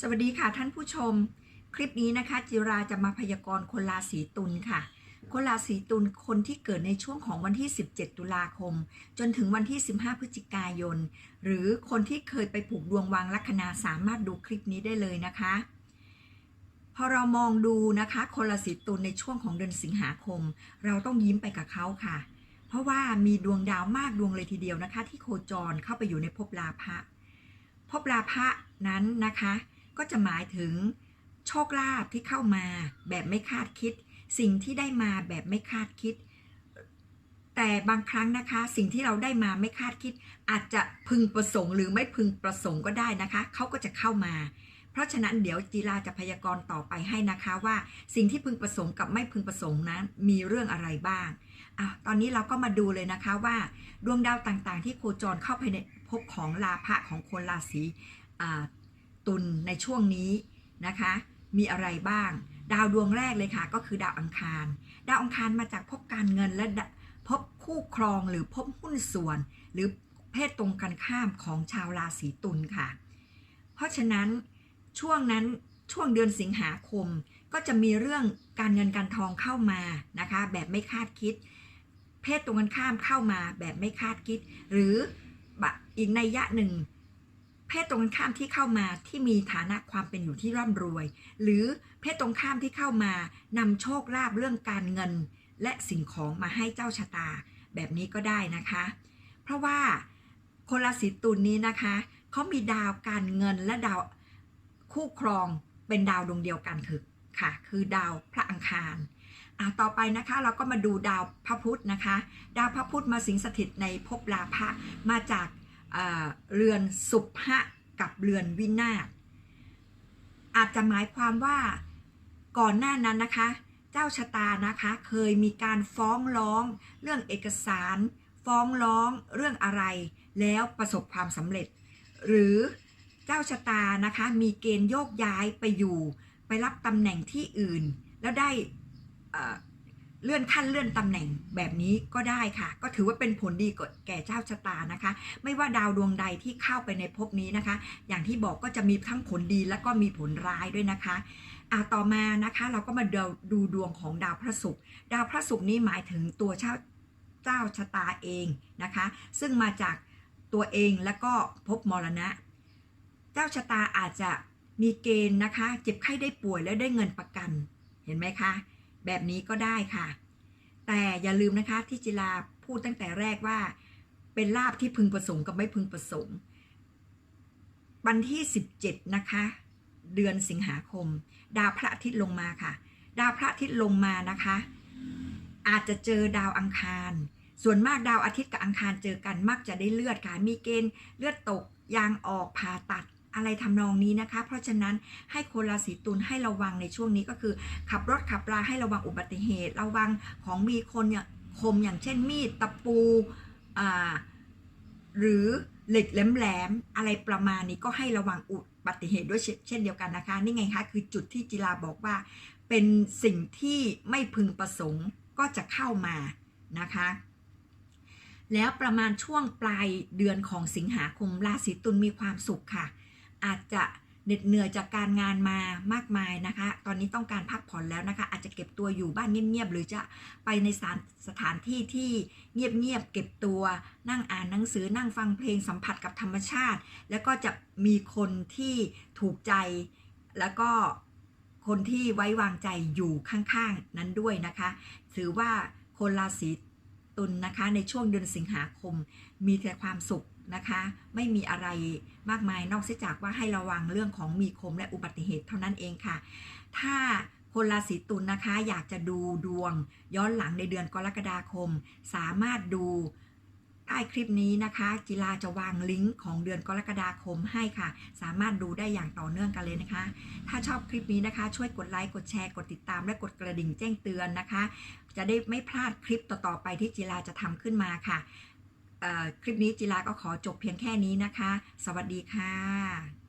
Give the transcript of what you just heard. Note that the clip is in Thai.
สวัสดีค่ะท่านผู้ชม คลิปนี้นะคะ จิราจะมาพยากรณ์คนราศีตุลค่ะ คนราศีตุลคนที่เกิดในช่วงของวันที่ 17 ตุลาคม จนถึงวันที่ 15 พฤศจิกายน หรือคนที่เคยไปผูกดวงวางลัคนาสามารถดูคลิปนี้ได้เลยนะคะ พอเรามองดูนะคะ คนราศีตุลในช่วงของเดือนสิงหาคม เราต้องยิ้มไปกับเขาค่ะ เพราะว่ามีดวงดาวมากดวงเลยทีเดียวนะคะ ที่โคจรเข้าไปอยู่ในภพลาภะภพลาภะนั้นนะคะ ก็จะหมายถึงโชคลาภที่เข้ามาแบบไม่คาดคิด สิ่งที่ได้มาแบบไม่คาดคิด แต่บางครั้งนะคะ สิ่งที่เราได้มาไม่คาดคิด อาจจะพึงประสงค์ หรือไม่พึงประสงค์ก็ได้นะคะเขาก็จะเข้ามา เพราะฉะนั้นเดี๋ยวจีราจะพยากรณ์ต่อไปให้นะคะว่าสิ่งที่พึงประสงค์กับไม่พึงประสงค์นั้นมีเรื่องอะไรบ้างอะตอนนี้เราก็มาดูเลยนะคะว่า ดวงดาวต่างๆ ที่โคจรเข้าไปในภพของลาภะของคนราศีอ่า ตุลในช่วงนี้นะคะ มีอะไรบ้าง ดาวดวงแรกเลยค่ะ ก็คือดาวอังคาร ดาวอังคารมาจากภพการเงินและดภพคู่ครองหรือภพหุ้นส่วน หรือเพศตรงกันข้ามของชาวราศีตุลค่ะ เพราะฉะนั้นช่วงนั้นช่วงเดือนสิงหาคมก็จะมีเรื่องการเงินการทองเข้ามานะคะ แบบไม่คาดคิด เพศตรงกันข้ามเข้ามาแบบไม่คาดคิด หรืออีกในยะหนึ่ง เพศตรงข้ามที่เข้ามาที่มีฐานะความเป็นอยู่ที่ร่ำรวย หรือเพศตรงข้ามที่เข้ามานำโชคลาภเรื่องการเงิน และสิ่งของมาให้เจ้าชะตา แบบนี้ก็ได้นะคะ เพราะว่าคนราศีตุลนี้นะคะเขามีดาวการเงินและดาวคู่ครองเป็นดาวดวงเดียวกันคือค่ะ คือดาวพระอังคารอะต่อไปนะคะเราก็มาดูดาวพระพุธนะคะ ดาวพระพุธมาสิงสถิตในภพลาภะมาจาก เรือนสุภะกับเรือนวินาศอาจจะหมายความว่าก่อนหน้านั้นนะคะ เจ้าชะตานะคะเคยมีการฟ้องร้อง เรื่องเอกสาร ฟ้องร้องเรื่องอะไร แล้วประสบความสำเร็จ หรือเจ้าชะตานะคะ มีเกณฑ์โยกย้ายไปอยู่ ไปรับตำแหน่งที่อื่น แล้วได้ เลื่อนขั้นเลื่อนตำแหน่งแบบนี้ก็ได้ค่ะ ก็ถือว่าเป็นผลดีแก่เจ้าชะตานะคะ ไม่ว่าดาวดวงใดที่เข้าไปในภพนี้นะคะ อย่างที่บอกก็จะมีทั้งผลดีและก็มีผลร้ายด้วยนะคะอ่าต่อมานะคะเราก็มาดดูดวงของดาวพระศุกร์ดาวพระศุกร์นี้หมายถึงตัวเจ้าเจ้าชะตาเองนะคะ ซึ่งมาจากตัวเองและก็ภพมรณะ เจ้าชะตาอาจจะมีเกณฑ์นะคะ เจ็บไข้ได้ป่วยแล้วได้เงินประกันเห็นไหมคะ แบบนี้ก็ได้ค่ะ แต่อย่าลืมนะคะที่จิลาพูดตั้งแต่แรกว่า เป็นลาบที่พึงประสงค์กับไม่พึงประสงค์วันที่ 17 นะคะ เดือนสิงหาคม ดาวพระอาทิตย์ลงมาค่ะ ดาวพระอาทิตย์ลงมานะคะ อาจจะเจอดาวอังคาร ส่วนมากดาวอาทิตย์กับอังคารเจอกันมักจะได้เลือดค่ะ มีเกณฑ์เลือดตกยางออกผ่าตัด อะไรทำนองนี้นะคะ เพราะฉะนั้นให้คนราศีตุลให้ระวังในช่วงนี้ก็คือ ขับรถขับราให้ระวังอุบัติเหตุ ระวังของมีคนเนี่ยคมอย่างเช่นมีดตะปูอ่าหรือเหล็กแหลมๆอะไรประมาณนี้ก็ให้ระวังอุบัติเหตุด้วยเช่นเดียวกันนะคะ นี่ไงคะคือจุดที่จิราบอกว่า เป็นสิ่งที่ไม่พึงประสงค์ก็จะเข้ามานะคะแล้วประมาณช่วงปลายเดือนของสิงหาคมราศีตุลมีความสุขค่ะ อาจจะเหน็ดเหนื่อยจากการงานมามากมายนะคะ ตอนนี้ต้องการพักผ่อนแล้วนะคะ อาจจะเก็บตัวอยู่บ้านเงียบๆ หรือจะไปในสถานสถานที่ที่เงียบๆ เก็บตัวนั่งอ่านหนังสือนั่งฟังเพลงสัมผัสกับธรรมชาติ แล้วก็จะมีคนที่ถูกใจ แล้วก็คนที่ไว้วางใจอยู่ข้างๆ นั้นด้วยนะคะ ถือว่าคนราศีตุลนะคะในช่วงเดือนสิงหาคมมีแต่ความสุข นะคะ ไม่มีอะไรมากมายนอกเสียจากว่าให้ระวังเรื่องของมีคมและอุบัติเหตุเท่านั้นเองค่ะ ถ้าคนราศีตุลนะคะ อยากจะดูดวงย้อนหลังในเดือนกรกฎาคม สามารถดูใต้คลิปนี้นะคะ จิลาจะวางลิงก์ของเดือนกรกฎาคมให้ค่ะ สามารถดูได้อย่างต่อเนื่องกันเลยนะคะ ถ้าชอบคลิปนี้นะคะ ช่วยกดไลค์กดแชร์กดติดตามและกดกระดิ่งแจ้งเตือนนะคะ จะได้ไม่พลาดคลิปต่อๆไปที่จิลาจะทำขึ้นมาค่ะ คลิปนี้จิลาก็ขอจบเพียงแค่นี้นะคะ สวัสดีค่ะ